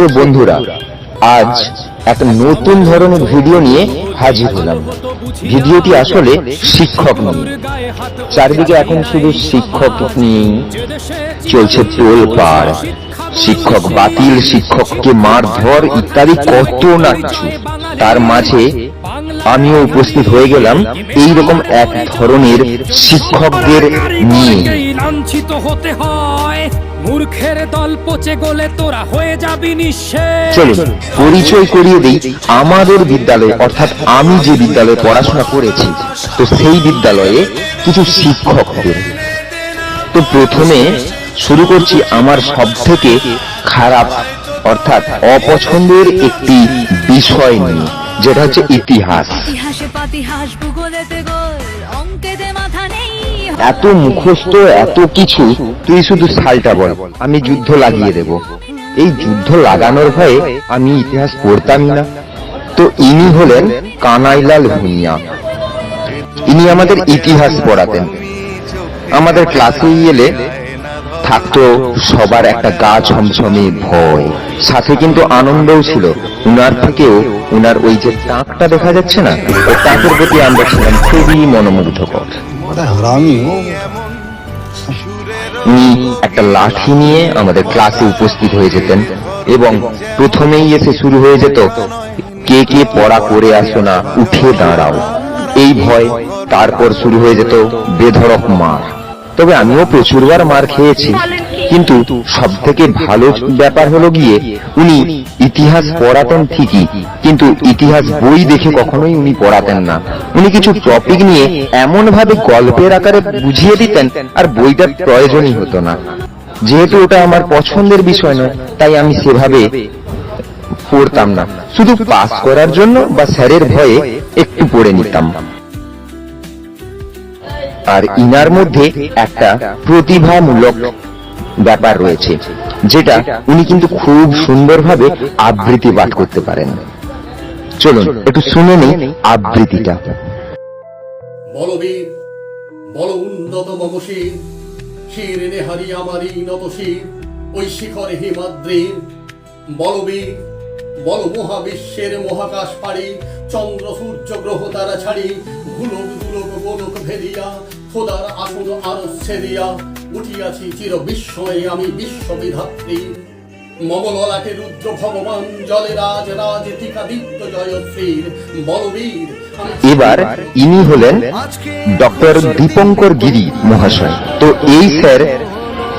So বন্ধুরা, আজ একটা নতুন ধরনের ভিডিও নিয়ে হাজির হলাম। ভিডিওটি আসলে শিক্ষক নয়। চারিদিকে এখন শুধু শিক্ষক নিয়ে চলছে তোলপাড়। শিক্ষক বাতিল, শিক্ষককে মারধর ইত্যাদি কত না কিছু। তার মাঝে আমিও উপস্থিত হয়ে গেলাম এই রকম এক ধরনের শিক্ষকদের নিয়ে। লাঞ্ছিত হতে হয়। মূর্খের দল পচে গলে তোরা হয়ে যাবি নিঃশেষ। চলুন, পরিচয় করিয়ে দিই, আমাদের বিদ্যালয়ে, অর্থাৎ আমি যে বিদ্যালয়ে পড়াশোনা করেছি, তো সেই বিদ্যালয়ে কিছু শিক্ষকদের তো প্রথমে শুরু করছি আমার সব থেকে খারাপ, অর্থাৎ অপছন্দের একটি বিষয় নিয়ে। যেটা হচ্ছে ইতিহাস। এত মুখস্থ এত কিছু তুই শুধু সালটা বল আমি যুদ্ধ লাগিয়ে দেব। এই যুদ্ধ লাগানোর ভয়ে আমি ইতিহাস পড়তামই না। তো ইনি হলেন কানাইলাল ভুঁইয়া। ইনি আমাদের ইতিহাস পড়াতেন। আমাদের ক্লাসে এলে থাকতো, সবার একটা গা ঝমঝমে ভয়। সাথে কিন্তু আনন্দও ছিল। উনার থেকেও উনার ওই যে তাঁকটা দেখা যাচ্ছে না, ওই তাঁকের প্রতি আমরা ছিলাম খুবই মনোমুগ্ধকর। উনি একটা লাঠি নিয়ে আমাদের ক্লাসে উপস্থিত হয়ে যেতেন এবং প্রথমেই এসে শুরু হয়ে যেত, কে কে পড়া করে আসো না, উঠে দাঁড়াও। এই ভয় তারপর শুরু হয়ে যেত বেধরক মার। তবে আমিও প্রচুরবার মার খেয়েছি। কিন্তু সব থেকে ভালো ব্যাপার হলো গিয়ে উনি ইতিহাস পড়াতেন ঠিকই, কিন্তু ইতিহাস বই দেখে কখনোই উনি পড়াতেন না। উনি কিছু টপিক নিয়ে এমন ভাবে গল্পের আকারে বুঝিয়ে দিতেন আর বইটার প্রয়োজনই হতো না। যেহেতু ওটা আমার পছন্দের বিষয় নয়, তাই আমি সেভাবে পড়তাম না। শুধু পাস করার জন্য বা স্যারের ভয়ে একটু পড়ে নিতাম। আর ইনার মধ্যে একটা প্রতিভামূলক ব্যাপার রয়েছে, যেটা উনি কিন্তু খুব সুন্দরভাবে আবৃত্তি পাঠ করতে পারেন। চলুন, একটু শুনে নেই আবৃত্তিটা। বলবীর, বল উন্নত মম শির শির নেহারি আমারই নত শির, ওই শিখরে হিমাদ্রির বলবীর বল মহাবিশ্বের মহাকাশ পাড়ি চন্দ্র সূর্য গ্রহ তারা ছাড়ি ভুলক দুলক গোলক ভেদিয়া খোদার আসন আরও ছেদিয়া উঠিয়াছি চির বিস্ময়ে আমি বিশ্ববিধাত্রী। মমললাটে রুদ্র ভগবান জলে রাজ রাজ টিকাদিত্য জয়শ্রীর বলবীর এবার ইনি হলেন ডক্টর দীপঙ্কর গিরি মহাশয়। তো এই স্যার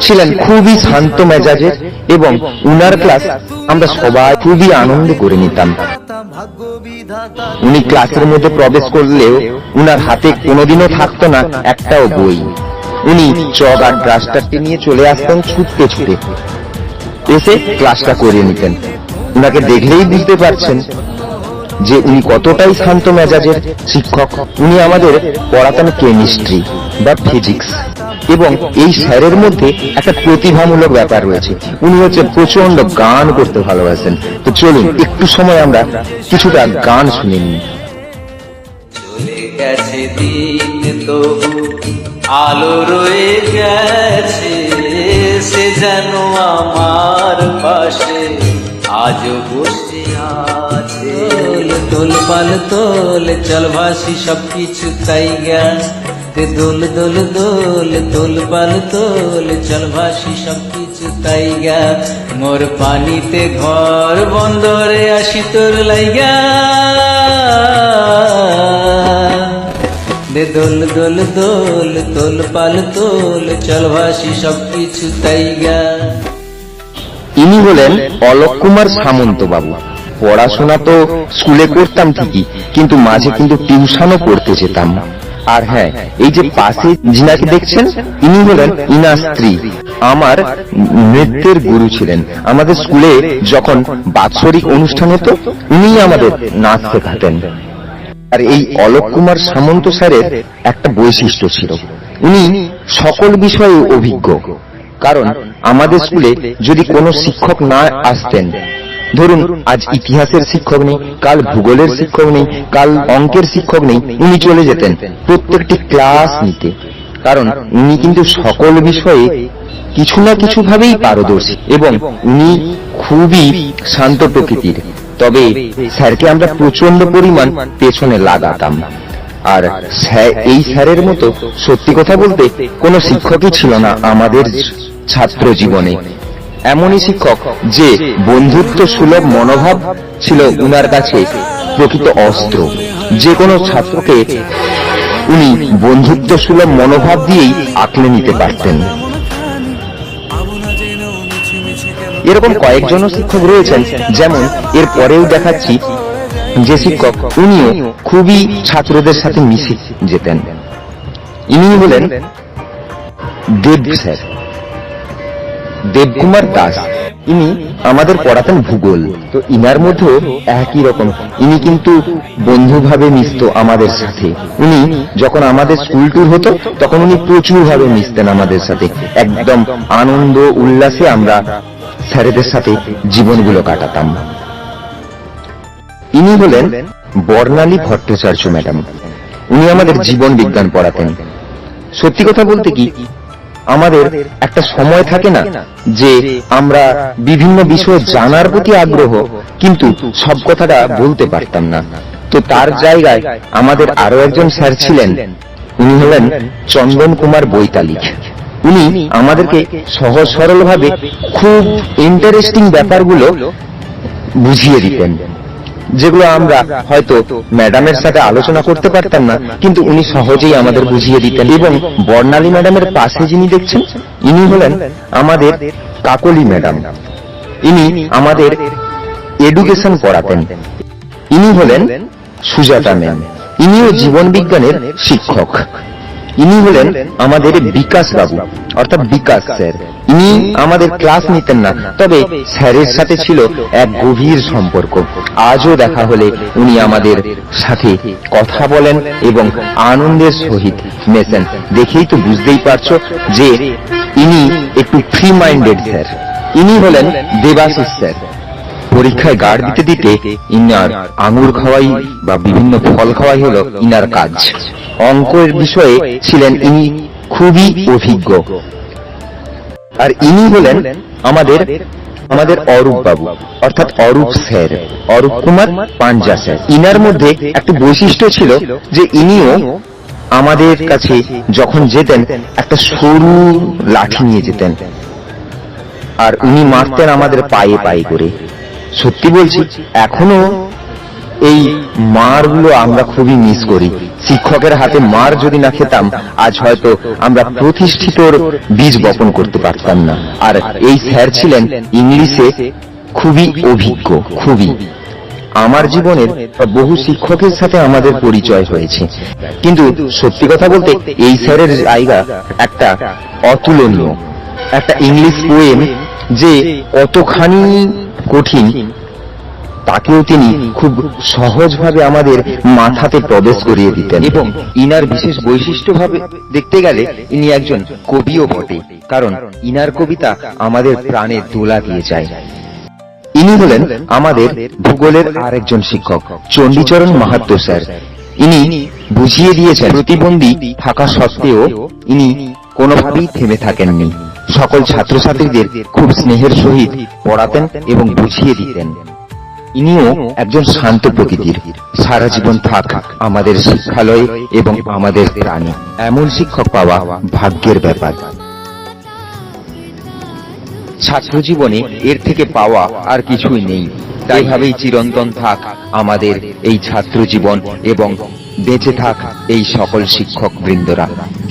ছিলেন খুবই শান্ত মেজাজের এবং উনার ক্লাস আমরা সবাই খুবই আনন্দ করে নিতাম। উনি ক্লাসের মধ্যে প্রবেশ করলেও উনার হাতে কোনোদিনও থাকতো না একটাও বই। উনি চক আর ডাস্টারটি নিয়ে চলে আসতেন ছুটতে ছুটে এসে ক্লাসটা করিয়ে নিতেন। উনাকে দেখলেই বুঝতে পারছেন যে উনি কতটাই শান্ত মেজাজের শিক্ষক। উনি আমাদের পড়াতেন কেমিস্ট্রি বা ফিজিক্স। এবং এই স্যারের মধ্যে একটা প্রতিভামূলক ব্যাপার রয়েছে। উনি হচ্ছে প্রচণ্ড গান করতে ভালোবাসেন। তো চলুন একটু সময় আমরা কিছুটা গান শুনে নিই। গেছে দিন তবু আলো রয়ে গেছে সে যেন আমার পাশে। আজও বসে আছে। তোল পাল তোল চল ভাসি সব কিছু তাই জ্ঞান। তে দোল দোল দোল তোল পাল তোল চল ভাসি সব কিছু তাই জ্ঞান মোর পানিতে ঘর বন্দরে আসি তোর লাইগা। দে দোল দোল দোল তোল পাল তোল চল ভাসি সব কিছু তাই গা। ইনি হলেন অলোক কুমার সামন্ত বাবু। পড়াশোনা তো স্কুলে করতাম ঠিকই, কিন্তু মাঝে কিন্তু টিউশনও করতে যেতাম। আর হ্যাঁ এই যে পাশে যিনাকে দেখছেন, ইনি হলেন ইনা স্ত্রী। আমার নৃত্যের গুরু ছিলেন। আমাদের স্কুলে যখন বাৎসরিক অনুষ্ঠান হতো, উনিই আমাদের নাচ শেখাতেন। আর এই অলোক কুমার সামন্ত স্যারের একটা বৈশিষ্ট্য ছিল। উনি সকল বিষয়ে অভিজ্ঞ। কারণ আমাদের স্কুলে যদি কোনো শিক্ষক না আসতেন ধরুন আজ ইতিহাসের শিক্ষক নেই কাল ভূগোলের শিক্ষক নেই কাল অঙ্কের শিক্ষক নেই উনি চলে যেতেন প্রত্যেকটি ক্লাস নিতে। কারণ উনি কিন্তু সকল বিষয়ে কিছু না কিছু ভাবেই পারদর্শী এবং উনি খুবই শান্ত প্রকৃতির। তবে স্যারকে আমরা প্রচণ্ড পরিমাণ পেছনে লাগাতাম। আর স্যার- এই স্যারের মতো সত্যি কথা বলতে কোনো শিক্ষকই ছিল না আমাদের ছাত্র জীবনে। এমনই শিক্ষক যে বন্ধুত্ব সুলভ মনোভাব ছিল উনার কাছে প্রকৃত অস্ত্র। যে কোনো ছাত্রকে উনি বন্ধুত্ব সুলভ মনোভাব দিয়েই আঁকলে নিতে পারতেন। এরকম কয়েকজন শিক্ষক রয়েছেন, যেমন এর পরেও দেখাচ্ছি যে শিক্ষক উনিও খুবই ছাত্রদের সাথে মিশে যেতেন। ইনি হলেন দেব স্যার। দেবকুমার দাস। ইনি আমাদের পড়াতেন ভূগোল। তো ইনার মধ্যেও একই রকম। ইনি কিন্তু বন্ধুভাবে মিশতো আমাদের সাথে। উনি যখন আমাদের স্কুল ট্যুর হতো, তখন উনি প্রচুর ভাবে মিশতেন আমাদের সাথে। একদম আনন্দ, উল্লাসে আমরা স্যারেদের সাথে জীবনগুলো কাটাতাম। ইনি হলেন বর্ণালী ভট্টাচার্য ম্যাডাম। উনি আমাদের জীবন বিজ্ঞান পড়াতেন। সত্যি কথা বলতে কি আমাদের একটা সময় থাকে না যে আমরা বিভিন্ন বিষয়ে জানার প্রতি আগ্রহ কিন্তু সব কথাটা বলতে পারতাম না। তো তার জায়গায় আমাদের আরও একজন স্যার ছিলেন। উনি হলেন চন্দন কুমার বৈতালিক। উনি আমাদেরকে সহজ সরল ভাবে খুব ইন্টারেস্টিং ব্যাপারগুলো বুঝিয়ে দিতেন। যেগুলো আমরা হয়তো ম্যাডামের সাথে আলোচনা করতে পারতাম না, কিন্তু উনি সহজেই আমাদের বুঝিয়ে দিতেন। এবং বর্ণালী ম্যাডামের পাশে যিনি দেখছেন, ইনি হলেন আমাদের কাকলি ম্যাডাম। ইনি আমাদের এডুকেশন পড়াতেন। ইনি হলেন সুজাতা ম্যাম। ইনিও জীবন বিজ্ঞানের শিক্ষক। ইনি হলেন আমাদের বিকাশ বাবু, অর্থাৎ বিকাশ স্যার। ইনি আমাদের ক্লাস নিতেন না। তবে স্যারের সাথে ছিল এক গভীর সম্পর্ক। আজও দেখা হলে উনি আমাদের সাথে কথা বলেন এবং আনন্দের সহিত মেশেন। দেখেই তো বুঝতেই পারছ যে ইনি একটু ফ্রি মাইন্ডেড স্যার। ইনি হলেন দেবাশিস স্যার। পরীক্ষায় গার্ড দিতে দিতে ইনার আঙুর খাওয়াই বা বিভিন্ন ফল খাওয়াই হলো ইনার কাজ। অঙ্কের বিষয়ে ছিলেন ইনি খুবই অভিজ্ঞ। আর ইনি হলেন আমাদের আমাদের অরূপ বাবু অর্থাৎ অরূপ স্যার অরূপ কুমার পাঞ্জা স্যার। ইনার মধ্যে একটা বৈশিষ্ট্য ছিল যে ইনিও আমাদের কাছে যখন যেতেন একটা সরু লাঠি নিয়ে যেতেন। আর উনি মারতেন আমাদের পায়ে পায়ে করে। সত্যি বলছি এখনও এই মারগুলো আমরা খুবই মিস করি। শিক্ষকের হাতে মার যদি না খেতাম, আজ হয়তো আমরা প্রতিষ্ঠিতর বীজ বপন করতে পারতাম না। আর এই স্যার ছিলেন ইংলিশে খুবই অভিজ্ঞ, খুবই। আমার জীবনের বহু শিক্ষকের সাথে আমাদের পরিচয় হয়েছে। কিন্তু সত্যি কথা বলতে, এই স্যারের জায়গা একটা অতুলনীয়, একটা ইংলিশ পোয়েম যে কতখানি কঠিন তাকেও তিনি খুব সহজভাবে আমাদের মাথাতে প্রবেশ করিয়ে দিতেন। এবং ইনার বিশেষ বৈশিষ্ট্য ভাবে দেখতে গেলে ইনি একজন কবিও বটে কারণ ইনার কবিতা আমাদের প্রাণে দোলা দিয়ে যায়। ইনি হলেন আমাদের ভূগোলের আরেকজন শিক্ষক চণ্ডীচরণ মাহাত্ম স্যার। ইনি বুঝিয়ে দিয়েছেন প্রতিবন্ধী থাকা সত্ত্বেও ইনি কোনোভাবেই থেমে থাকেননি। সকল ছাত্রছাত্রীদের খুব স্নেহের সহিত পড়াতেন এবং বুঝিয়ে দিতেন। ইনিও একজন শান্ত প্রকৃতির। সারা জীবন থাক আমাদের শিক্ষালয়ে এবং আমাদের প্রাণে। এমন শিক্ষক পাওয়া ভাগ্যের ব্যাপার। ছাত্র জীবনে এর থেকে পাওয়া আর কিছুই নেই। তাই ভাবেই চিরন্তন থাক আমাদের এই ছাত্র জীবন এবং বেঁচে থাক এই সকল শিক্ষক বৃন্দরা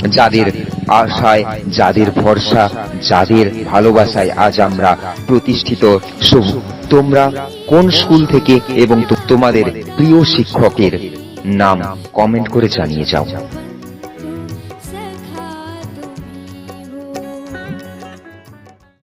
যাদের আশায়, যাদের ভরসা, যাদের ভালোবাসায় আজ আমরা প্রতিষ্ঠিত। তোমরা কোন স্কুল থেকে এবং তোমাদের প্রিয় শিক্ষকের নাম কমেন্ট করে জানিয়ে যাও।